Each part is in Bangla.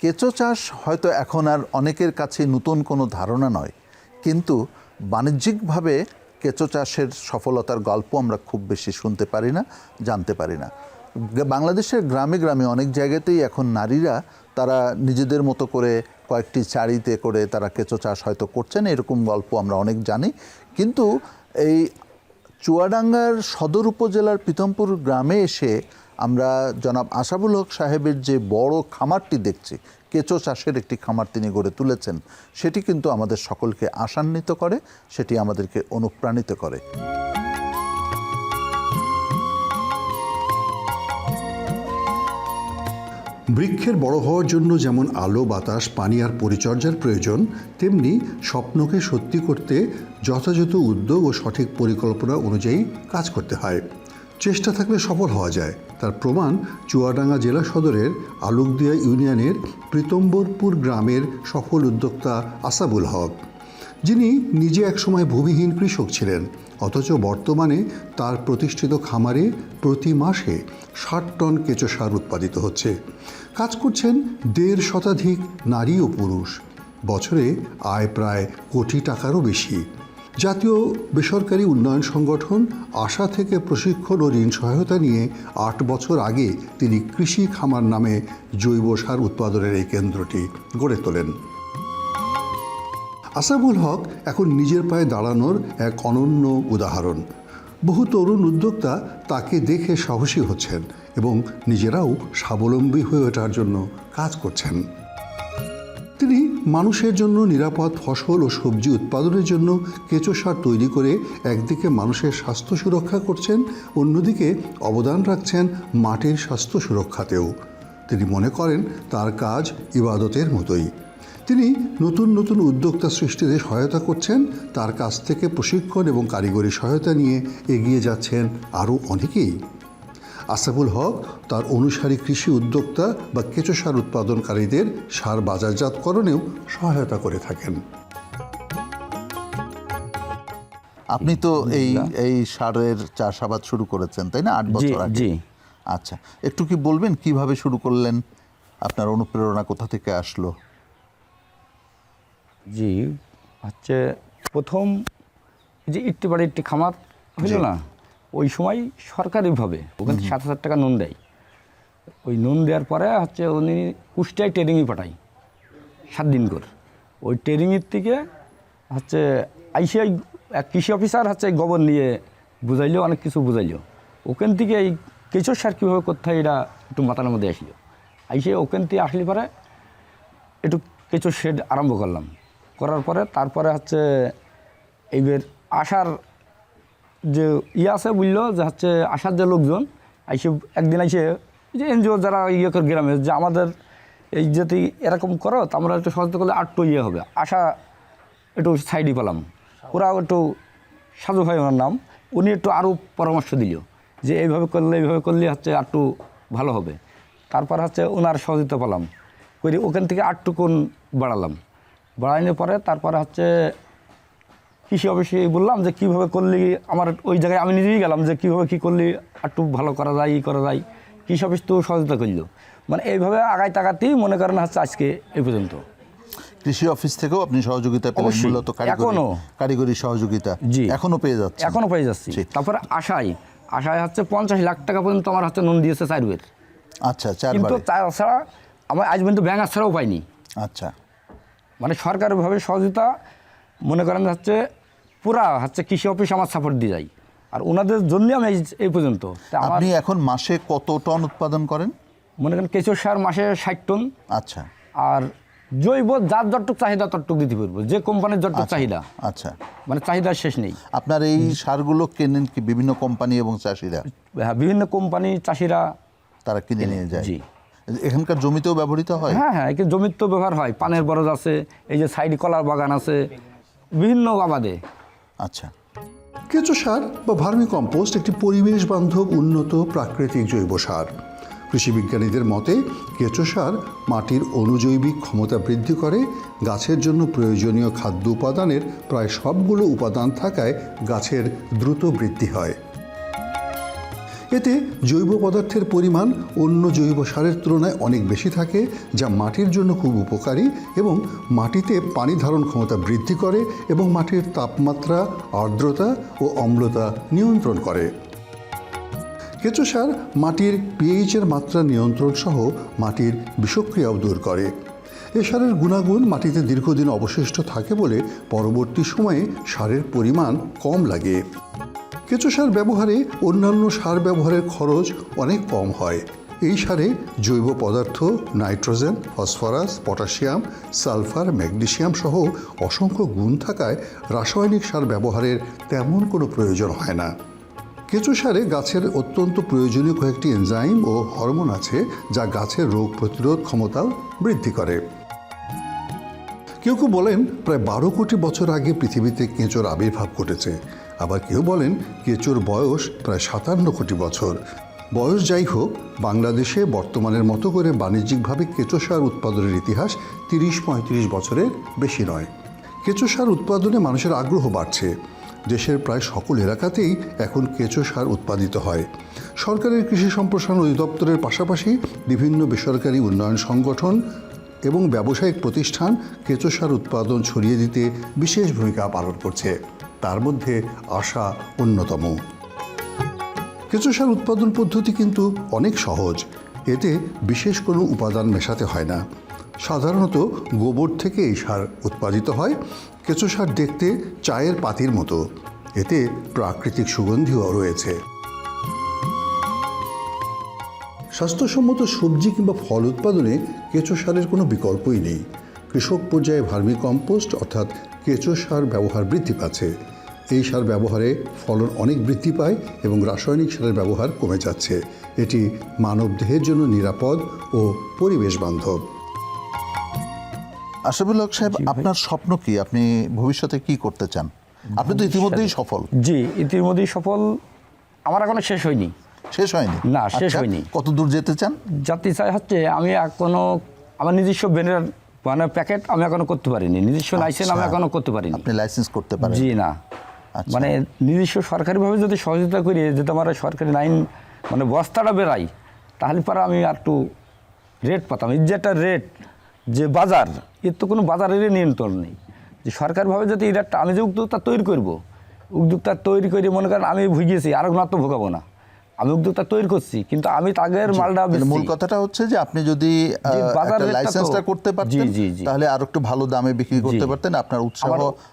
কেঁচো চাষ হয়তো এখন আর অনেকের কাছে নতুন কোনো ধারণা নয়, কিন্তু বাণিজ্যিকভাবে কেঁচো চাষের সফলতার গল্প আমরা খুব বেশি শুনতে পারি না, জানতে পারি না। বাংলাদেশের গ্রামে গ্রামে অনেক জায়গাতেই এখন নারীরা তারা নিজেদের মতো করে কয়েকটি চারিতে করে তারা কেঁচো চাষ হয়তো করছেন, এরকম গল্প আমরা অনেক জানি। কিন্তু এই চুয়াডাঙ্গার সদর উপজেলার পিতমপুর গ্রামে এসে আমরা জনাব আশাবুল হক সাহেবের যে বড় খামারটি দেখছি কেঁচো চাষের একটি খামার তিনি গড়ে তুলেছেন, সেটি কিন্তু আমাদের সকলকে আশান্বিত করে, সেটি আমাদেরকে অনুপ্রাণিত করে। বৃক্ষের বড় হওয়ার জন্য যেমন আলো, বাতাস, পানি আর পরিচর্যার প্রয়োজন, তেমনি স্বপ্নকে সত্যি করতে যথাযথ উদ্যোগ ও সঠিক পরিকল্পনা অনুযায়ী কাজ করতে হয়। চেষ্টা থাকলে সফল হওয়া যায়। তার প্রমাণ চুয়াডাঙ্গা জেলা সদরের আলুকদিয়া ইউনিয়নের প্রীতম্বরপুর গ্রামের সফল উদ্যোক্তা আসাবুল হক। যিনি নিজে একসময় ভূমিহীন কৃষক ছিলেন, অথচ বর্তমানে তার প্রতিষ্ঠিত খামারে প্রতি মাসে ষাট টন কেঁচো সার উৎপাদিত হচ্ছে। কাজ করছেন দেড় শতাধিক নারী ও পুরুষ। বছরে আয় প্রায় কোটি টাকারও বেশি। জাতীয় বেসরকারি উন্নয়ন সংগঠন আশা থেকে প্রশিক্ষণ ও ঋণ সহায়তা নিয়ে আট বছর আগে তিনি কৃষি খামার নামে জৈব সার উৎপাদনের এই কেন্দ্রটি গড়ে তোলেন। আসাবুল হক এখন নিজের পায়ে দাঁড়ানোর এক অনন্য উদাহরণ। বহু তরুণ উদ্যোক্তা তাকে দেখে সাহসী হচ্ছেন এবং নিজেরাও স্বাবলম্বী হয়ে ওঠার জন্য কাজ করছেন। মানুষের জন্য নিরাপদ ফসল ও সবজি উৎপাদনের জন্য কেঁচো সার তৈরি করে একদিকে মানুষের স্বাস্থ্য সুরক্ষা করছেন, অন্যদিকে অবদান রাখছেন মাটির স্বাস্থ্য সুরক্ষাতেও। তিনি মনে করেন, তার কাজ ইবাদতের মতোই। তিনি নতুন নতুন উদ্যোক্তা সৃষ্টিতে সহায়তা করছেন, তার কাছ থেকে প্রশিক্ষণ এবং কারিগরি সহায়তা নিয়ে এগিয়ে যাচ্ছেন আরও অনেকেই। আসাফুল হক তার অনুসারী কৃষি উদ্যোক্তা বা কেঁচো সার উৎপাদনকারীদের সার বাজারজাতকরণেও সহায়তা করে থাকেন। আপনি তো এই এই সারের চাষাবাদ শুরু করেছেন তাই না? আট বছর আগে। জি। আচ্ছা একটু কি বলবেন কীভাবে শুরু করলেন? আপনার অনুপ্রেরণা কোথা থেকে আসলো? জি হচ্ছে প্রথম যে ইট্টি বাড়ি একটি খামার হইল না? ওই সময় সরকারিভাবে ওখান থেকে সাত হাজার টাকা নুন দেয়। ওই নুন দেওয়ার পরে হচ্ছে উনি কুষ্টিয়ায় ট্রেনিংয়ে পাঠাই সাত দিন করে। ওই ট্রেনিংয়ের থেকে হচ্ছে আইসিআই এক কৃষি অফিসার হচ্ছে গোবর নিয়ে বুঝাইলো অনেক কিছু বুঝাইলো। ওখান থেকে এই কেঁচো সার কীভাবে করতে হয় এটা একটু মাথার মধ্যে আসলো। আইসে ওখান থেকে আসলে পরে একটু কেঁচো শেড আরম্ভ করলাম। করার পরে তারপরে হচ্ছে এইবার আসার যে ইয়ে আছে বুঝলো, যে হচ্ছে আসার যে লোকজন, আইসে একদিন আইসে যে এনজিও যারা ইয়ে করে গ্রামে, যে আমাদের এই যদি এরকম করো, তো আমরা একটু সহযোগিতা করলে আটটু ইয়ে হবে। আশা একটু সাইডই পেলাম। ওরাও একটু সাজু ভাই ওনার নাম। উনি একটু আরও পরামর্শ দিল, যে এইভাবে করলে এইভাবে করলে হচ্ছে আটটু ভালো হবে। তারপর হচ্ছে ওনার সহযোগিতা পেলাম। করি ওখান থেকে আটটু কোন বাড়ালাম। বাড়ানোর পরে তারপরে হচ্ছে কৃষি অফিসে বললাম যে কীভাবে করলে আমার ওই জায়গায় আমি নিজেই গেলাম যে কীভাবে কী করলে একটু ভালো করা যায় ই করা যায়। কৃষি অফিস তো সহযোগিতা করল। মানে এইভাবে আগায় তাকাতেই মনে করেন হচ্ছে আজকে এই পর্যন্ত। কৃষি অফিস থেকেও আপনি সহযোগিতা পেলেন মূলত কারিগরি এখনও। কারিগরি সহযোগিতা। জি। এখনও পেয়ে যাচ্ছে এখনও পেয়ে যাচ্ছি। তারপরে আশায় আশায় হচ্ছে পঞ্চাশ লাখ টাকা পর্যন্ত আমার হচ্ছে নুন দিয়েছে চারবের আচ্ছা কিন্তু তাছাড়া আমার আজ পর্যন্ত ব্যাঙ্ক ছাড়াও পাইনি। আচ্ছা। মানে সরকারিভাবে সহযোগিতা মনে করেন হচ্ছে পুরা হচ্ছে কৃষি অফিস আমার সাপোর্ট দিয়ে যায়। আর ওনাদের জন্যই আমি এই- পর্যন্ত। আপনি এখন মাসে কত টন উৎপাদন করেন? মনে করেন কেঁচো সার মাসে ষাট টন। আচ্ছা। আর জৈব যার যতটুক চাহিদা ততটুক দিতে পারব। যে কোম্পানির যতটুক আচ্ছা, চাহিদা। আচ্ছা। মানে চাহিদার শেষ নেই। আপনার এই সারগুলো কেনেন কি? বিভিন্ন কোম্পানি এবং চাষিরা? হ্যাঁ বিভিন্ন কোম্পানি চাষিরা তারা কিনে নিয়ে যায়। জি। এখানকার জমিতেও ব্যবহৃত হয়? হ্যাঁ হ্যাঁ একে জমির তো ব্যবহার হয়। পানের বরজ আছে এই যে সাইড কলার বাগান আছে বিভিন্ন আবাদে। আচ্ছা। কেঁচো সার বা ভার্মি কম্পোস্ট একটি পরিবেশ বান্ধব, উন্নত প্রাকৃতিক জৈব সার। কৃষি বিজ্ঞানীদের মতে, কেঁচো সার মাটির অনুজৈবিক ক্ষমতা বৃদ্ধি করে, গাছের জন্য প্রয়োজনীয় খাদ্য উপাদানের প্রায় সবগুলো উপাদান থাকায় গাছের দ্রুত বৃদ্ধি হয়। এতে জৈব পদার্থের পরিমাণ অন্য জৈব সারের তুলনায় অনেক বেশি থাকে, যা মাটির জন্য খুব উপকারী এবং মাটিতে পানি ধারণ ক্ষমতা বৃদ্ধি করে এবং মাটির তাপমাত্রা, আর্দ্রতা ও অম্লতা নিয়ন্ত্রণ করে। কেঁচো সার মাটির পিএইচের মাত্রা নিয়ন্ত্রণ সহ মাটির বিষক্রিয়াও দূর করে। এ সারের গুণাগুণ মাটিতে দীর্ঘদিন অবশিষ্ট থাকে বলে পরবর্তী সময়ে সারের পরিমাণ কম লাগে। কেঁচো সার ব্যবহারে অন্যান্য সার ব্যবহারের খরচ অনেক কম হয়। এই সারে জৈব পদার্থ, nitrogen, phosphorus, potassium, sulphur, magnesium সহ অসংখ্য গুণ থাকায় রাসায়নিক সার ব্যবহারের তেমন কোনো প্রয়োজন হয় না। কেঁচো সারে গাছের অত্যন্ত প্রয়োজনীয় কয়েকটি এনজাইম ও হরমোন আছে যা গাছের রোগ প্রতিরোধ ক্ষমতাও বৃদ্ধি করে। কেউ কেউ বলেন, প্রায় বারো কোটি বছর আগে পৃথিবীতে কেঁচোর আবির্ভাব ঘটেছে। আবার কেউ বলেন কেঁচোর বয়স প্রায় সাতান্ন কোটি বছর। বয়স যাই হোক, বাংলাদেশে বর্তমানের মতো করে বাণিজ্যিকভাবে কেঁচো সার উৎপাদনের ইতিহাস তিরিশ পঁয়ত্রিশ বছরের বেশি নয়। কেঁচো সার উৎপাদনে মানুষের আগ্রহ বাড়ছে। দেশের প্রায় সকল এলাকাতেই এখন কেঁচো সার উৎপাদিত হয়। সরকারের কৃষি সম্প্রসারণ অধিদপ্তরের পাশাপাশি বিভিন্ন বেসরকারি উন্নয়ন সংগঠন এবং ব্যবসায়িক প্রতিষ্ঠান কেঁচো সার উৎপাদন ছড়িয়ে দিতে বিশেষ ভূমিকা পালন করছে। তার মধ্যে আশা অন্যতম। কেঁচো সার উৎপাদন পদ্ধতি কিন্তু অনেক সহজ। এতে বিশেষ কোনো উপাদান মেশাতে হয় না। সাধারণত গোবর থেকে এই সার উৎপাদিত হয় কেঁচো সার দেখতে চায়ের পাতির মতো। এতে প্রাকৃতিক সুগন্ধিও রয়েছে। স্বাস্থ্যসম্মত সবজি কিংবা ফল উৎপাদনে কেঁচো সারের কোনো বিকল্পই নেই। কৃষক পর্যায়ে ভার্মি কম্পোস্ট অর্থাৎ কেঁচো সার ব্যবহার বৃদ্ধি পাচ্ছে। এই সার ব্যবহারে ফলন অনেক বৃদ্ধি পায় এবং রাসায়নিক সারের ব্যবহার কমে যাচ্ছে। এটি মানবদেহের জন্য নিরাপদ ও পরিবেশ বান্ধব আশাবুল হক সাহেব আপনার স্বপ্ন কি? আপনি ভবিষ্যতে কি করতে চান? আপনি তো ইতিমধ্যেই সফল। জি ইতিমধ্যেই সফল। আমার এখনও শেষ হয়নি। শেষ হয়নি? না, শেষ আচ্ছা, হয়নি। কত দূর যেতে চান? জাতি চাই হচ্ছে আমি এখনও আমার নিজস্ব ব্যানের মানে প্যাকেট আমি এখনও করতে পারিনি। নিজস্ব লাইসেন্স আমি আচ্ছা। এখনও করতে পারিনি। আপনি লাইসেন্স করতে পারেন। জি না। আচ্ছা। মানে নিজস্ব সরকারিভাবে যদি সহযোগিতা করি যদি আমার সরকারি লাইন মানে বস্তাটা বেরাই তাহলে পরে আমি আর একটু রেট পাতাম। এর যে একটা রেট যে বাজার এর তো কোনো বাজারেরই নিয়ন্ত্রণ নেই। যে সরকারিভাবে যদি এটা আমি যে উদ্যোক্তা তৈরি করব উদ্যোক্তা তৈরি করে মনে করেন আমি ভুগিয়েছি আর মাত্র ভোগাবো না। আমি উদ্যোক্তা তৈরি করছি কিন্তু আমি তাগের মালটা মূল কথাটা হচ্ছে যে আপনি যদি লাইসেন্সটা করতে পারতেন। তাহলে আর একটু ভালো দামে বিক্রি করতে পারতেন আপনার উৎসাহ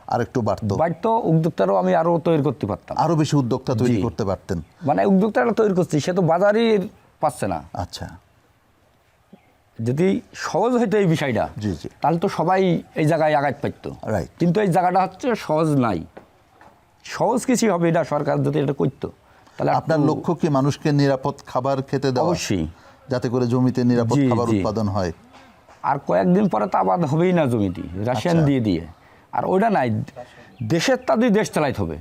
আর একটু বাড়তো। বাড়তো উদ্যোক্তারও আমি আরও তৈরি করতে পারতাম। আরও বেশি উদ্যোক্তা তৈরি করতে পারতেন। মানে উদ্যোক্তাটা তৈরি করছি সে তো বাজারই পাচ্ছে না। আচ্ছা। যদি সহজ হইতো এই বিষয়টা জি, জি। তাহলে তো সবাই এই জায়গায় আঘাত পাইত Right. কিন্তু এই জায়গাটা হচ্ছে সহজ নাই। সহজ কিছু হবে এটা সরকার যদি এটা করতো। তাহলে আপনার লক্ষ্য কি মানুষকে নিরাপদ খাবার খেতে দেওয়া? অবশ্যই। যাতে করে জমিতে নিরাপদ খাবার উৎপাদন হয়। আর কয়েকদিন পরে তো আবাদ হবেই না জমিটি রাশিয়ান আচ্ছা। দিয়ে দিয়ে। আর ওইটা নাই দেশের তা দিয়ে দেশ চালাইতে হবে।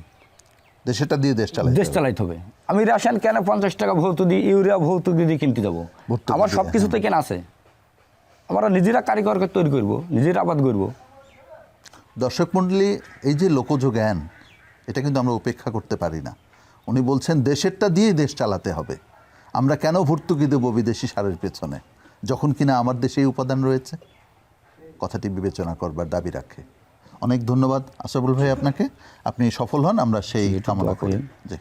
দেশেটা দিয়ে দেশ চালায় দেশ চালাইতে হবে। আমি রাশিয়ান কেন পঞ্চাশ টাকা ভৌত দিই ইউরিয়া ভৌত দিয়ে কিনতে যাব? আমার সব কিছুতে কেন আছে। আমরা নিজেরা কারিগরকে তৈরি করব নিজেরা আবাদ করব। দর্শক মণ্ডলী এই যে লোকজ জ্ঞান এটা কিন্তু আমরা উপেক্ষা করতে পারি না। উনি বলছেন দেশেরটা দিয়েই দেশ চালাতে হবে। আমরা কেন ভর্তুকি দেবো বিদেশি সারের পেছনে? যখন কিনা আমার দেশে এই উপাদান রয়েছে? কথাটি বিবেচনা করবার দাবি রাখে। অনেক ধন্যবাদ আশাবুল ভাই আপনাকে। আপনি সফল হন আমরা সেই কামনা করি। জি।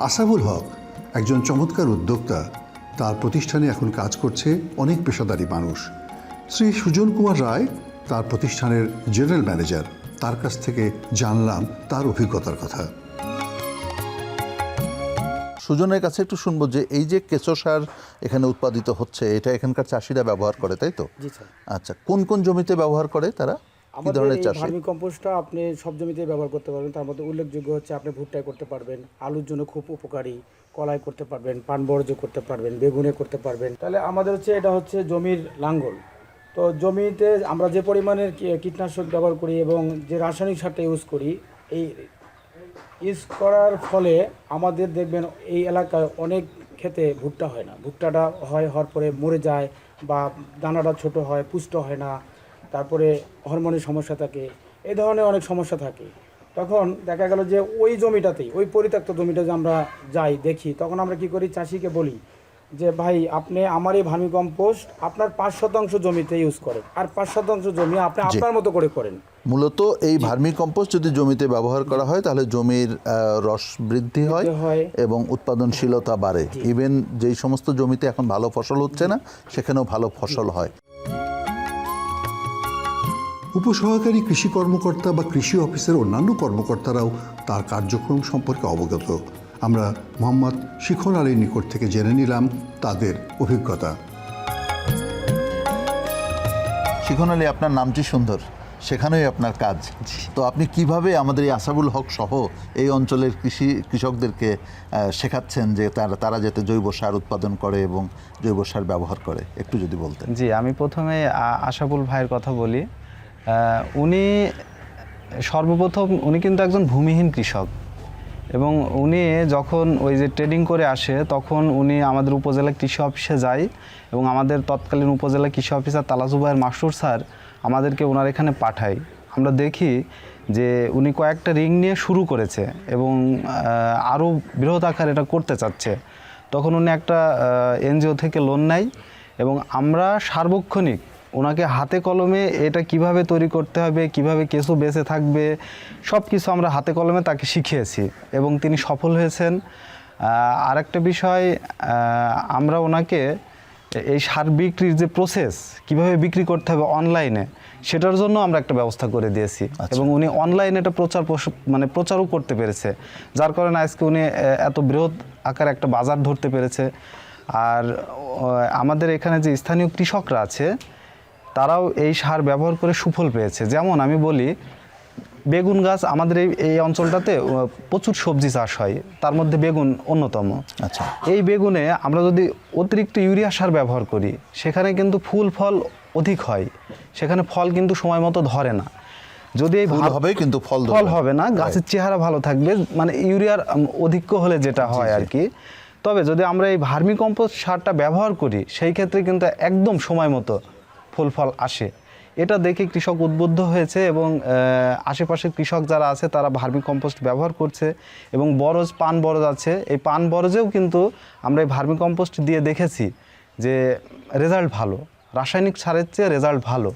আসাবুল হক একজন চমৎকার উদ্যোক্তা। তার প্রতিষ্ঠানে এখন কাজ করছে অনেক পেশাদারী মানুষ। শ্রী সুজন কুমার রায় তার প্রতিষ্ঠানের জেনারেল ম্যানেজার। তার কাছ থেকে জানলাম তার অভিজ্ঞতার কথা। সুজনের কাছে একটু শুনব যে এই যে কেঁচো সার এখানে উৎপাদিত হচ্ছে এটা এখানকার চাষিরা ব্যবহার করে তাই তো? আচ্ছা কোন কোন জমিতে ব্যবহার করে তারা? কি ধরনের চাষে ভার্মি কম্পোস্টটা আপনি সব জমিতে ব্যবহার করতে পারবেন। তার মধ্যে উল্লেখযোগ্য হচ্ছে আপনি ভুট্টায় করতে পারবেন আলুর জন্য খুব উপকারী কলাই করতে পারবেন পান বর্জ্য করতে পারবেন বেগুনে করতে পারবেন। তাহলে আমাদের হচ্ছে এটা হচ্ছে জমির লাঙ্গল। তো জমিতে আমরা যে পরিমাণের কীটনাশক ব্যবহার করি এবং যে রাসায়নিক সারটা ইউজ করি, এই ইউজ করার ফলে আমাদের দেখবেন এই এলাকায় অনেক ক্ষেতে ভুট্টা হয় না। ভুট্টাটা হয়, হওয়ার পরে মরে যায় বা দানাটা ছোট হয়, পুষ্ট হয় না, তারপরে হরমোনের সমস্যা থাকে এই ধরনের অনেক সমস্যা থাকে। তখন দেখা গেল যে ওই জমিটাতেই, ওই পরিত্যক্ত জমিটা যে আমরা যাই, দেখি, তখন আমরা কি করি, চাষিকে বলি যে ভাই আপনি আমার এই ভার্মি কম্পোস্ট আপনার পাঁচ শতাংশ জমিতে ইউজ করেন। আর পাঁচ শতাংশ জমি আপনি আপনার মতো করে করেন। মূলত এই ভার্মি কম্পোস্ট যদি জমিতে ব্যবহার করা হয় তাহলে জমির আহ, রস বৃদ্ধি হয়। এবং উৎপাদনশীলতা বাড়ে। ইভেন যেই সমস্ত জমিতে এখন ভালো ফসল হচ্ছে না সেখানেও ভালো ফসল হয়। উপসহকারী কৃষি কর্মকর্তা বা কৃষি অফিসের অন্যান্য কর্মকর্তারাও তার কার্যক্রম সম্পর্কে অবগত। আমরা মোহাম্মদ শিখন আলীর নিকট থেকে জেনে নিলাম তাদের অভিজ্ঞতা। শিখন আলী আপনার নামটি সুন্দর। সেখানেই আপনার কাজ। তো আপনি কীভাবে আমাদের এই আসাবুল হক সহ এই অঞ্চলের কৃষি কৃষকদেরকে শেখাচ্ছেন যে তারা তারা যাতে জৈব সার উৎপাদন করে এবং জৈব সার ব্যবহার করে? একটু যদি বলতেন। জি আমি প্রথমে আশাবুল ভাইয়ের কথা বলি। উনি সর্বপ্রথম উনি কিন্তু একজন ভূমিহীন কৃষক। এবং উনি যখন ওই যে ট্রেডিং করে আসে, তখন উনি আমাদের উপজেলা কৃষি অফিসে যায় এবং আমাদের তৎকালীন উপজেলা কৃষি অফিসার তালাজুবাইয়ের মাসুর স্যার আমাদেরকে ওনার এখানে পাঠায়। আমরা দেখি যে উনি কয়েকটা রিং নিয়ে শুরু করেছে এবং আরও বৃহৎ আকার এটা করতে চাচ্ছে। তখন উনি একটা এনজিও থেকে লোন নেয় এবং আমরা সার্বক্ষণিক ওনাকে হাতে কলমে এটা কীভাবে তৈরি করতে হবে কীভাবে কেঁচো বেঁচে থাকবে সব কিছু আমরা হাতে কলমে তাকে শিখিয়েছি এবং তিনি সফল হয়েছেন। আরেকটা বিষয় আমরা ওনাকে এই সার বিক্রির যে প্রসেস কীভাবে বিক্রি করতে হবে অনলাইনে সেটার জন্য আমরা একটা ব্যবস্থা করে দিয়েছি। এবং উনি অনলাইনে এটা প্রচার প্রস- মানে প্রচারও করতে পেরেছে। যার কারণে আজকে উনি এত বৃহৎ আকারে একটা বাজার ধরতে পেরেছে। আর আমাদের এখানে যে স্থানীয় কৃষকরা আছে তারাও এই সার ব্যবহার করে সুফল পেয়েছে। যেমন আমি বলি বেগুন গাছ আমাদের এই এই অঞ্চলটাতে প্রচুর সবজি চাষ হয় তার মধ্যে বেগুন অন্যতম। আচ্ছা। এই বেগুনে আমরা যদি অতিরিক্ত ইউরিয়া সার ব্যবহার করি সেখানে কিন্তু ফুল ফল অধিক হয় সেখানে ফল কিন্তু সময় মতো ধরে না। যদি এই ফুল হবে কিন্তু ফল ফল হবে না গাছের চেহারা ভালো থাকবে মানে ইউরিয়ার অধিক্য হলে যেটা হয় আর কি তবে যদি আমরা এই ভার্মি কম্পোস্ট সারটা ব্যবহার করি সেই ক্ষেত্রে কিন্তু একদম সময় মতো ফুল ফল আসে। এটা দেখে কৃষক উদ্বুদ্ধ হয়েছে এবং আশেপাশে কৃষক যারা আছে তারা ভার্মি কম্পোস্ট ব্যবহার করছে এবং বরজ পান বরজ আছে। এই পান বরজেও কিন্তু আমরা এই ভার্মি কম্পোস্ট দিয়ে দেখেছি যে রেজাল্ট ভালো। রাসায়নিক সারের চেয়ে রেজাল্ট ভালো।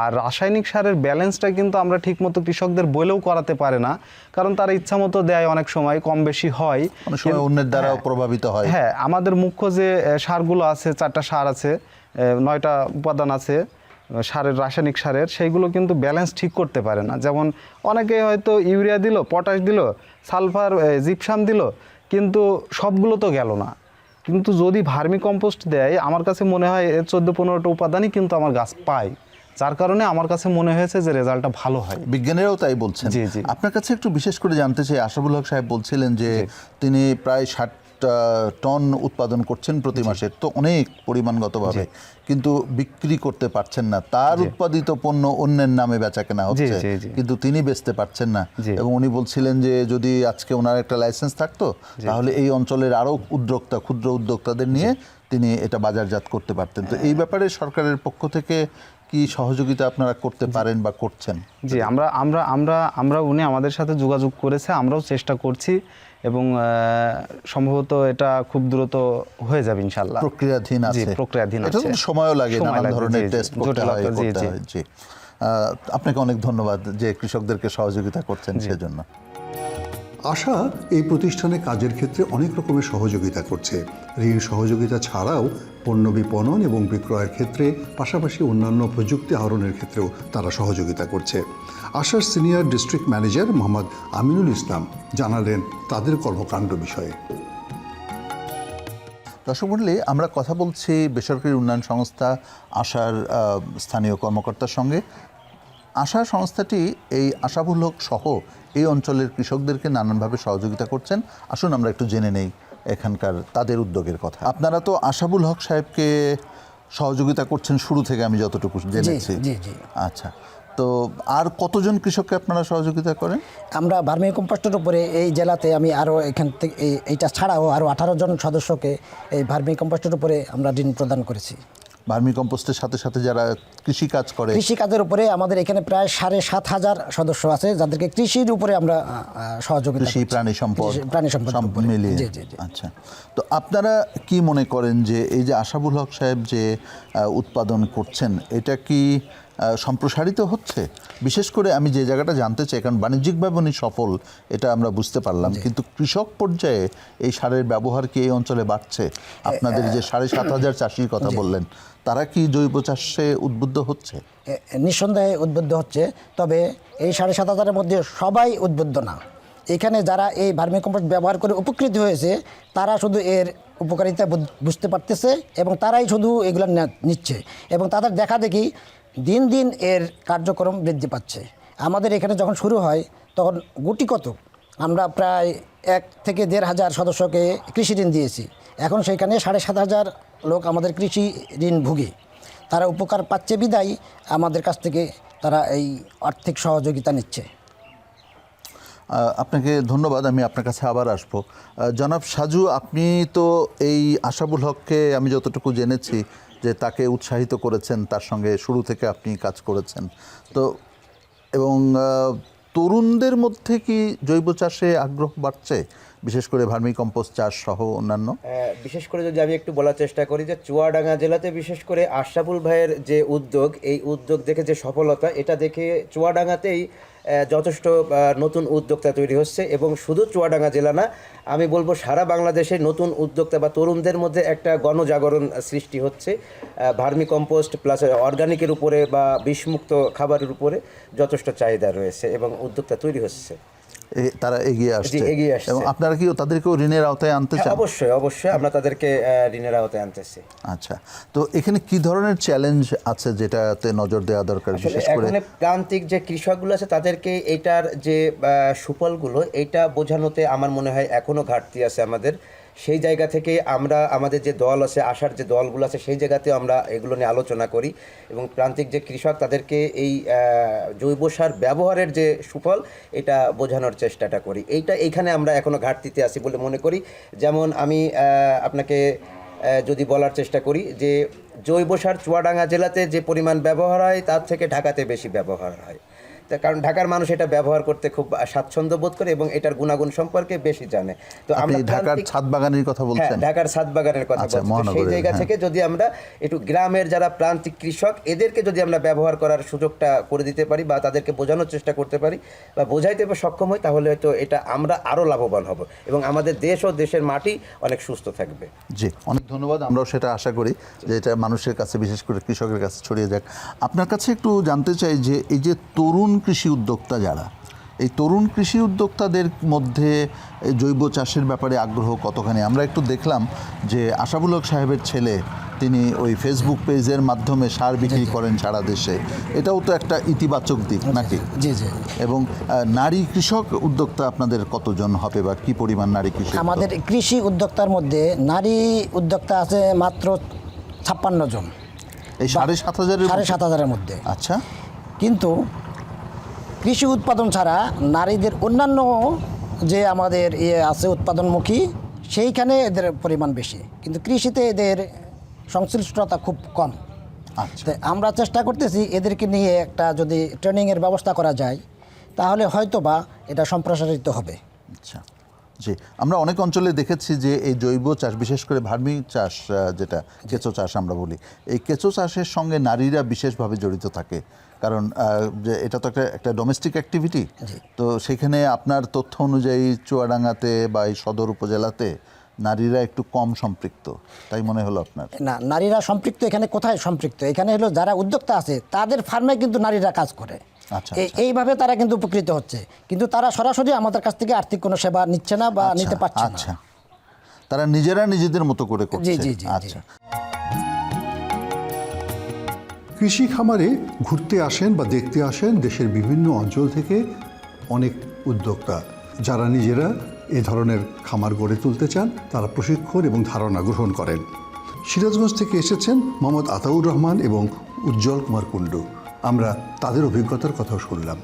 আর রাসায়নিক সারের ব্যালেন্সটা কিন্তু আমরা ঠিকমতো কৃষকদের বলেও করাতে পারে না কারণ তারা ইচ্ছা মতো দেয় অনেক সময় কম বেশি হয়। সময় অন্যের দ্বারাও হ্যাঁ। প্রভাবিত হয়। হ্যাঁ আমাদের মুখ্য যে সারগুলো আছে চারটা সার আছে নয়টা উপাদান আছে সারের রাসায়নিক সারের সেইগুলো কিন্তু ব্যালেন্স ঠিক করতে পারে না। যেমন অনেকে হয়তো ইউরিয়া দিল পটাশ দিল সালফার জিপসাম দিল কিন্তু সবগুলো তো গেল না। কিন্তু যদি ভার্মি কম্পোস্ট দেয় আমার কাছে মনে হয় এর চোদ্দ পনেরোটা উপাদানই কিন্তু আমার গাছ পায়। যার কারণে আমার কাছে মনে হয়েছে যে রেজাল্টটা ভালো হয়। বিজ্ঞানীরাও তাই বলছেন। জি, জি। আপনার কাছে একটু বিশেষ করে জানতে চাই আশাবুল হক সাহেব বলছিলেন যে তিনি প্রায় ষাট টন উৎপাদন করছেন প্রতি মাসে তো অনেক পরিমাণগতভাবে। কিন্তু বিক্রি করতে পারছেন না তার উৎপাদিত পণ্য অন্যের নামে বেচা কেনা হচ্ছে। কিন্তু তিনি বেচতে পারছেন না। এবং উনি বলছিলেন যে যদি আজকে ওনার একটা লাইসেন্স থাকতো তাহলে এই অঞ্চলের আরও উদ্যোক্তা ক্ষুদ্র উদ্যোক্তাদের নিয়ে তিনি এটা বাজারজাত করতে পারতেন। তো এই ব্যাপারে সরকারের পক্ষ থেকে কি সহযোগিতা আপনারা করতে পারেন বা করছেন? জি আমরা আমরা আমরা আমরা উনি আমাদের সাথে যোগাযোগ করেছে আমরাও চেষ্টা করছি এবং সম্ভবত এটা খুব দ্রুত হয়ে যাবে ইনশাল্লাহ প্রক্রিয়াধীন আছে। প্রক্রিয়াধীন আছে। সময়ও লাগে নানান ধরনের। টেস্ট করতে হয় জি, আপনাকে অনেক ধন্যবাদ যে কৃষকদেরকে সহযোগিতা করছেন সেজন্য। আশা এই প্রতিষ্ঠানে কাজের ক্ষেত্রে অনেক রকমের সহযোগিতা করছে। ঋণ সহযোগিতা ছাড়াও পণ্য বিপণন এবং বিক্রয়ের ক্ষেত্রে, পাশাপাশি অন্যান্য প্রযুক্তি আহরণের ক্ষেত্রেও তারা সহযোগিতা করছে। আশার senior district manager Mohammad Aminul Islam জানালেন তাদের কর্মকাণ্ড বিষয়ে। দর্শক মণ্ডলী, আমরা কথা বলছি বেসরকারি উন্নয়ন সংস্থা আশার স্থানীয় কর্মকর্তার সঙ্গে। আশা সংস্থাটি এই আশাবুল হক সহ এই অঞ্চলের কৃষকদেরকে নানানভাবে সহযোগিতা করছেন। আসুন আমরা একটু জেনে নেই এখানকার তাদের উদ্যোগের কথা। আপনারা তো আশাবুল হক সাহেবকে সহযোগিতা করছেন শুরু থেকে আমি যতটুকু জেনেছি। জি, জি। আচ্ছা তো আর কতজন কৃষককে আপনারা সহযোগিতা করেন? আমরা ভার্মি কম্পোস্টের উপরে এই জেলাতে আমি আরও এখান থেকে এই- এইটা ছাড়াও আরও আঠারো জন সদস্যকে এই ভার্মি কম্পোস্টের উপরে আমরা ঋণ প্রদান করেছি। ভার্মি কম্পোস্টের সাথে সাথে যারা কৃষি কাজ করে কৃষি কাজের উপরে আমাদের এখানে প্রায় সাড়ে সাত হাজার সদস্য আছে যাদেরকে কৃষির উপরে আমরা সহযোগিতা কৃষি প্রাণী সম্পদ প্রাণী সম্পদ মিলিয়ে। আচ্ছা। তো আপনারা কি মনে করেন যে এই যে আশাবুল হক সাহেব যে উৎপাদন করছেন এটা কি সম্প্রসারিত হচ্ছে? বিশেষ করে আমি যে জায়গাটা জানতে চাই কারণ বাণিজ্যিকভাবে উনি সফল এটা আমরা বুঝতে পারলাম। কিন্তু কৃষক পর্যায়ে এই সারের ব্যবহার কি এই অঞ্চলে বাড়ছে? আপনাদের যে সাড়ে সাত হাজার চাষির কথা বললেন তারা কি জৈব চাষে উদ্বুদ্ধ হচ্ছে? নিঃসন্দেহে উদ্বুদ্ধ হচ্ছে তবে এই সাড়ে সাত হাজারের মধ্যে সবাই উদ্বুদ্ধ না। এখানে যারা এই ভার্মি কম্পোস্ট ব্যবহার করে উপকৃত হয়েছে, তারা শুধু এর উপকারিতা বুঝ- বুঝতে পারতেছে এবং তারাই শুধু এগুলো নিচ্ছে এবং তাদের দেখা দেখি দিন দিন এর কার্যক্রম বৃদ্ধি পাচ্ছে। আমাদের এখানে যখন শুরু হয়, তখন গুটি কত আমরা প্রায় এক থেকে দেড় হাজার সদস্যকে কৃষি ঋণ দিয়েছি। এখন সেখানে সাড়ে সাত হাজার লোক আমাদের কৃষি ঋণ ভুগে। তারা উপকার পাচ্ছে বিদায় আমাদের কাছ থেকে তারা এই আর্থিক সহযোগিতা নিচ্ছে। আপনাকে ধন্যবাদ, আমি আপনার কাছে আবার আসব। জনাব সাজু, আপনি তো এই আশাবুল হককে আমি যতটুকু জেনেছি যে তাকে উৎসাহিত করেছেন, তার সঙ্গে শুরু থেকে আপনি কাজ করেছেন। তো, এবং তরুণদের মধ্যে কি জৈব চাষে আগ্রহ বাড়ছে? বিশেষ করে ভার্মি কম্পোস্ট চাষ সহ অন্যান্য। বিশেষ করে যদি আমি একটু বলার চেষ্টা করি যে চুয়াডাঙ্গা জেলাতে বিশেষ করে আশরাফুল ভাইয়ের যে উদ্যোগ, এই উদ্যোগ দেখে যে সফলতা, এটা দেখে চুয়াডাঙ্গাতেই যথেষ্ট নতুন উদ্যোক্তা তৈরি হচ্ছে এবং শুধু চুয়াডাঙ্গা জেলা না, আমি বলব সারা বাংলাদেশে নতুন উদ্যোক্তা বা তরুণদের মধ্যে একটা গণজাগরণ সৃষ্টি হচ্ছে। ভার্মি কম্পোস্ট প্লাস অর্গানিকের উপরে বা বিষমুক্ত খাবারের উপরে যথেষ্ট চাহিদা রয়েছে এবং উদ্যোক্তা তৈরি হচ্ছে। তারা এগিয়ে আসছে। এগিয়ে আসছে। এবং আপনারা কি তাদেরকেও ঋণের আওতায় আনতে হ্যাঁ, চান অবশ্যই অবশ্যই। আমরা তাদেরকে ঋণের আওতায় আনতেছি আচ্ছা। তো এখানে কি ধরনের চ্যালেঞ্জ আছে যেটাতে নজর দেওয়া দরকার বিশেষ করে? এখানে প্রান্তিক যে কৃষকগুলো আছে তাদেরকে এটার যে সুফলগুলো এটা বোঝানোতে আমার মনে হয় এখনও ঘাটতি আছে আমাদের। সেই জায়গা থেকে আমরা আমাদের যে দল আছে আসার যে দলগুলো আছে, সেই জায়গাতে আমরা এগুলো নিয়ে আলোচনা করি এবং প্রান্তিক যে কৃষক তাদেরকে এই জৈব সার ব্যবহারের যে সুফল, এটা বোঝানোর চেষ্টাটা করি। এইটা এইখানে আমরা এখনও ঘাটতিতে আছি বলে মনে করি। যেমন আমি আপনাকে যদি বলার চেষ্টা করি যে জৈব সার চুয়াডাঙ্গা জেলাতে যে পরিমাণ ব্যবহার হয়, তার থেকে ঢাকাতে বেশি ব্যবহার হয়। কারণ ঢাকার মানুষ এটা ব্যবহার করতে খুব স্বাচ্ছন্দ্য বোধ করে এবং এটার গুণাগুণ সম্পর্কে বেশি জানে। তো আপনি ঢাকার ছাদ বাগানের কথা হ্যাঁ বলছেন। ঢাকার ছাদ বাগানের কথা আচ্ছা, বলছি। সেই জায়গা হ্যাঁ। থেকে যদি আমরা একটু গ্রামের যারা প্রান্তিক কৃষক এদেরকে যদি আমরা ব্যবহার করার সুযোগটা করে দিতে পারি বা তাদেরকে বোঝানোর চেষ্টা করতে পারি বা বোঝাইতে সক্ষম হই তাহলে হয়তো এটা আমরা আরও লাভবান হব এবং আমাদের দেশ ও দেশের মাটি অনেক সুস্থ থাকবে। জি অনেক ধন্যবাদ। আমরাও সেটা আশা করি যে এটা মানুষের কাছে বিশেষ করে কৃষকের কাছে ছড়িয়ে যাক। আপনার কাছে একটু জানতে চাই যে এই যে তরুণ কৃষি উদ্যোক্তা যারা? এই তরুণ কৃষি উদ্যোক্তাদের মধ্যে জৈব চাষের ব্যাপারে আগ্রহ কতখানি? আমরা একটু দেখলাম যে আশাবুল হক সাহেবের ছেলে তিনি ওই ফেসবুক পেজের মাধ্যমে সার বিক্রি করেন সারা দেশে। এটাও তো একটা ইতিবাচক দিক নাকি? জি জি। এবং নারী কৃষক উদ্যোক্তা আপনাদের কতজন হবে বা কি পরিমাণ নারী কৃষি আমাদের কৃষি উদ্যোক্তার মধ্যে নারী উদ্যোক্তা আছে মাত্র ছাপ্পান্ন জন। এই সাড়ে সাত হাজারের সাড়ে সাত হাজারের মধ্যে। আচ্ছা। কিন্তু কৃষি উৎপাদন ছাড়া নারীদের অন্যান্য যে আমাদের ইয়ে আছে উৎপাদনমুখী সেইখানে এদের পরিমাণ বেশি। কিন্তু কৃষিতে এদের সংশ্লিষ্টতা খুব কম। আচ্ছা। আমরা চেষ্টা করতেছি এদেরকে নিয়ে একটা যদি ট্রেনিংয়ের ব্যবস্থা করা যায় তাহলে হয়তো বা এটা সম্প্রসারিত হবে। আচ্ছা। জি আমরা অনেক অঞ্চলে দেখেছি যে এই জৈব চাষ বিশেষ করে ভার্মি চাষ যেটা কেঁচো চাষ আমরা বলি এই কেঁচো চাষের সঙ্গে নারীরা বিশেষভাবে জড়িত থাকে। কারণ যে এটা তো একটা একটা ডোমেস্টিক অ্যাক্টিভিটি তো সেখানে আপনার তথ্য অনুযায়ী চুয়াডাঙ্গাতে বা এই সদর উপজেলাতে নারীরা একটু কম সম্পৃক্ত। তাই মনে হলো আপনার? না নারীরা সম্পৃক্ত এখানে কোথায় সম্পৃক্ত? এখানে হলো যারা উদ্যোক্তা আছে তাদের ফার্মে কিন্তু নারীরা কাজ করে। এইভাবে তারা কিন্তু উপকৃত হচ্ছে। কিন্তু তারা সরাসরি আমাদের কাছ থেকে আর্থিক কোনো সেবা নিচ্ছে না বা নিতে পারছে না। আচ্ছা। তারা নিজেরা নিজেদের মতো করে করছে। জি, জি। আচ্ছা। কৃষি খামারে ঘুরতে আসেন বা দেখতে আসেন দেশের বিভিন্ন অঞ্চল থেকে অনেক উদ্যোক্তা। যারা নিজেরা এ ধরনের খামার গড়ে তুলতে চান তারা প্রশিক্ষণ এবং ধারণা গ্রহণ করেন। সিরাজগঞ্জ থেকে এসেছেন মোহাম্মদ আতাউর রহমান এবং উজ্জ্বল কুমার কুণ্ডু। আমরা তাদের অভিজ্ঞতার কথাও শুনলাম।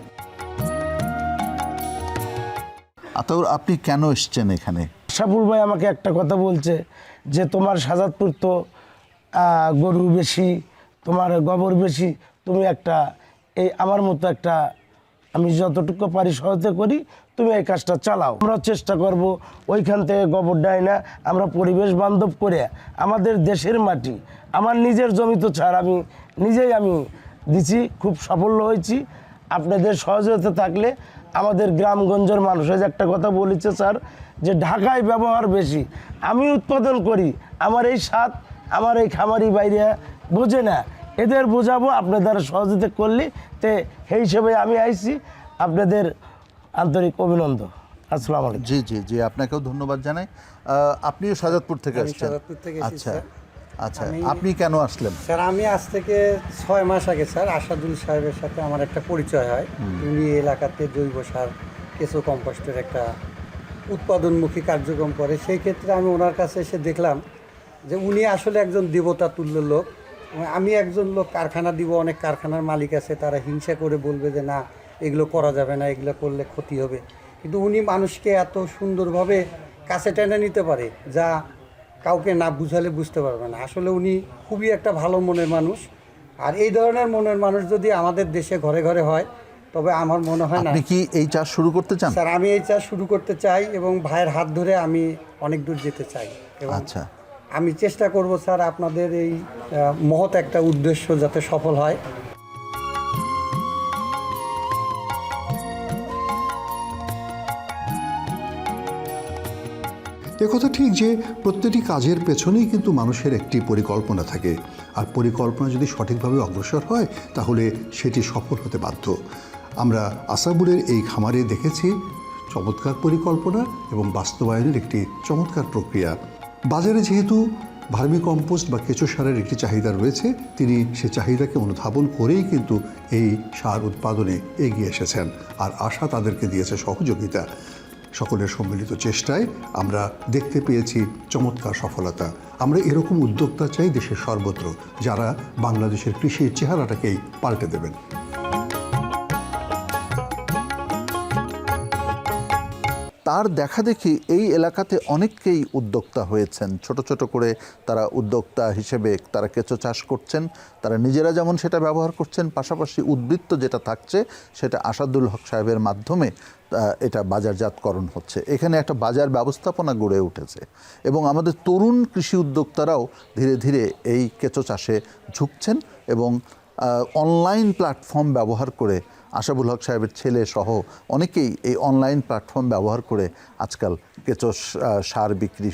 আতাউর আপনি কেন এসছেন এখানে? সাপুর ভাই আমাকে একটা কথা বলছে যে, তোমার সাজাদপুর তো গরু বেশি, তোমার গোবর বেশি, তুমি একটা, এই আমার মতো একটা, আমি যতটুকু পারি সহায়তা করি, তুমি এই কাজটা চালাও। আমরা চেষ্টা করব ওইখান থেকে গোবর দেয় না, আমরা পরিবেশ বান্ধব করে, আমাদের দেশের মাটি, আমার নিজের জমি তো ছাড়, আমি নিজেই আমি দিছি খুব সাফল্য হয়েছি। আপনাদের সহযোগিতা থাকলে আমাদের গ্রামগঞ্জের মানুষের যে একটা কথা বলেছে স্যার যে ঢাকায় ব্যবহার বেশি আমি উৎপাদন করি আমার এই স্বাদ আমার এই খামারি বাইরে বোঝে না। এদের বোঝাবো আপনাদের সহযোগিতা করলে তে সেই হিসেবে আমি আইছি। আপনাদের আন্তরিক অভিনন্দন। আসসালামু আলাইকুম। জি জি জি আপনাকেও ধন্যবাদ জানাই। আপনিও সাজাদপুর থেকে আসছেন। আচ্ছা। স্যার। আচ্ছা আপনি কেন আসলেন? স্যার আমি আজ থেকে ছয় মাস আগে স্যার আসাদুল সাহেবের সাথে আমার একটা পরিচয় হয়। উনি এলাকাতে জৈব সার কেঁচো কম্পোস্টের একটা উৎপাদনমুখী কার্যক্রম করে। সেই ক্ষেত্রে আমি ওনার কাছে এসে দেখলাম যে উনি আসলে একজন দেবতা তুল্য লোক। আমি একজন লোক কারখানা দিব অনেক কারখানার মালিক আছে তারা হিংসা করে বলবে যে না এগুলো করা যাবে না এগুলো করলে ক্ষতি হবে। কিন্তু উনি মানুষকে এত সুন্দরভাবে কাছে টেনে নিতে পারে যা কাউকে না বুঝালে বুঝতে পারবে না। আসলে উনি খুবই একটা ভালো মনের মানুষ। আর এই ধরনের মনের মানুষ যদি আমাদের দেশে ঘরে ঘরে হয় তবে আমার মনে হয় না। আপনি কি এই চাষ শুরু করতে চান? স্যার আমি এই চাষ শুরু করতে চাই এবং ভাইয়ের হাত ধরে আমি অনেক দূর যেতে চাই। এবং আচ্ছা। আমি চেষ্টা করব স্যার আপনাদের এই মহৎ একটা উদ্দেশ্য যাতে সফল হয়। একথা ঠিক যে প্রত্যেকটি কাজের পেছনেই কিন্তু মানুষের একটি পরিকল্পনা থাকে। আর পরিকল্পনা যদি সঠিকভাবে অগ্রসর হয়, তাহলে সেটি সফল হতে বাধ্য। আমরা আসাবুরের এই খামারে দেখেছি চমৎকার পরিকল্পনা এবং বাস্তবায়নের একটি চমৎকার প্রক্রিয়া। বাজারে যেহেতু ভার্মি কম্পোস্ট বা কেঁচো সারের একটি চাহিদা রয়েছে, তিনি সে চাহিদাকে অনুধাবন করেই কিন্তু এই সার উৎপাদনে এগিয়ে এসেছেন। আর আশা তাদেরকে দিয়েছে সহযোগিতা। সকলের সম্মিলিত চেষ্টায় আমরা দেখতে পেয়েছি চমৎকার সফলতা। আমরা এরকম উদ্যোক্তা চাই দেশের সর্বত্র, যারা বাংলাদেশের কৃষির চেহারাটাকেই পাল্টে দেবেন। তার দেখা দেখি এই এলাকাতে অনেককেই উদ্যোক্তা হয়েছেন। ছোট ছোট করে তারা উদ্যোক্তা হিসেবে তারা কেঁচো চাষ করছেন, তারা নিজেরা যেমন সেটা ব্যবহার করছেন, পাশাপাশি উদ্বৃত্ত যেটা থাকছে, সেটা আসাদুল হক সাহেবের মাধ্যমে এটা বাজারজাতকরণ হচ্ছে। এখানে একটা বাজার ব্যবস্থাপনা গড়ে উঠেছে এবং আমাদের তরুণ কৃষি উদ্যোক্তারাও ধীরে ধীরে এই কেঁচো চাষে ঝুঁকছেন এবং অনলাইন প্ল্যাটফর্ম ব্যবহার করে আশাবুল হক সাহেবের ছেলে সহ অনেকেই এই অনলাইন প্ল্যাটফর্ম ব্যবহার করে আজকাল কেঁচো সার বিক্রি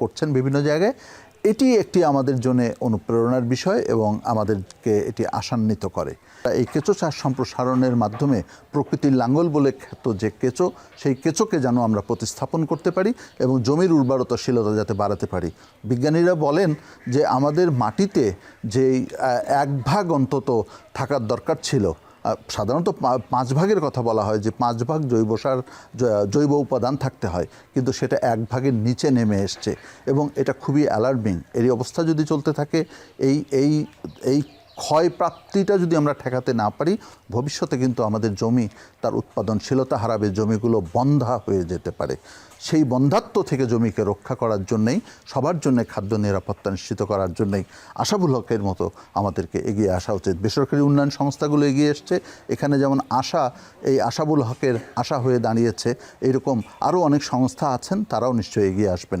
করছেন বিভিন্ন জায়গায়। এটি একটি আমাদের জন্য অনুপ্রেরণার বিষয় এবং আমাদেরকে এটি আশান্বিত করে। এই কেঁচো চাষ সম্প্রসারণের মাধ্যমে প্রকৃতির লাঙ্গল বলে খ্যাত যে কেঁচো, সেই কেঁচোকে যেন আমরা প্রতিস্থাপন করতে পারি এবং জমির উর্বরতাশীলতা যাতে বাড়াতে পারি। বিজ্ঞানীরা বলেন যে আমাদের মাটিতে যেই এক ভাগ অন্তত থাকার দরকার ছিল সাধারণত পাঁচ ভাগের কথা বলা হয় যে পাঁচ ভাগ জৈব সার জৈব উপাদান থাকতে হয়। কিন্তু সেটা এক ভাগের নিচে নেমে এসছে এবং এটা খুবই অ্যালার্মিং এই অবস্থা যদি চলতে থাকে, এই এই এই ক্ষয় প্রাপ্তিটা যদি আমরা ঠেকাতে না পারি, ভবিষ্যতে কিন্তু আমাদের জমি তার উৎপাদনশীলতা হারাবে, জমিগুলো বন্ধা হয়ে যেতে পারে। সেই বন্ধাত্ব থেকে জমিকে রক্ষা করার জন্যেই, সবার জন্য খাদ্য নিরাপত্তা নিশ্চিত করার জন্যই আশাবুল হকের মতো আমাদেরকে এগিয়ে আসা উচিত। বেসরকারি উন্নয়ন সংস্থাগুলো এগিয়ে এসছে। এখানে যেমন আশা, এই আশাবুল হকের আশা হয়ে দাঁড়িয়েছে, এরকম আরও অনেক সংস্থা আছেন, তারাও নিশ্চয়ই এগিয়ে আসবেন।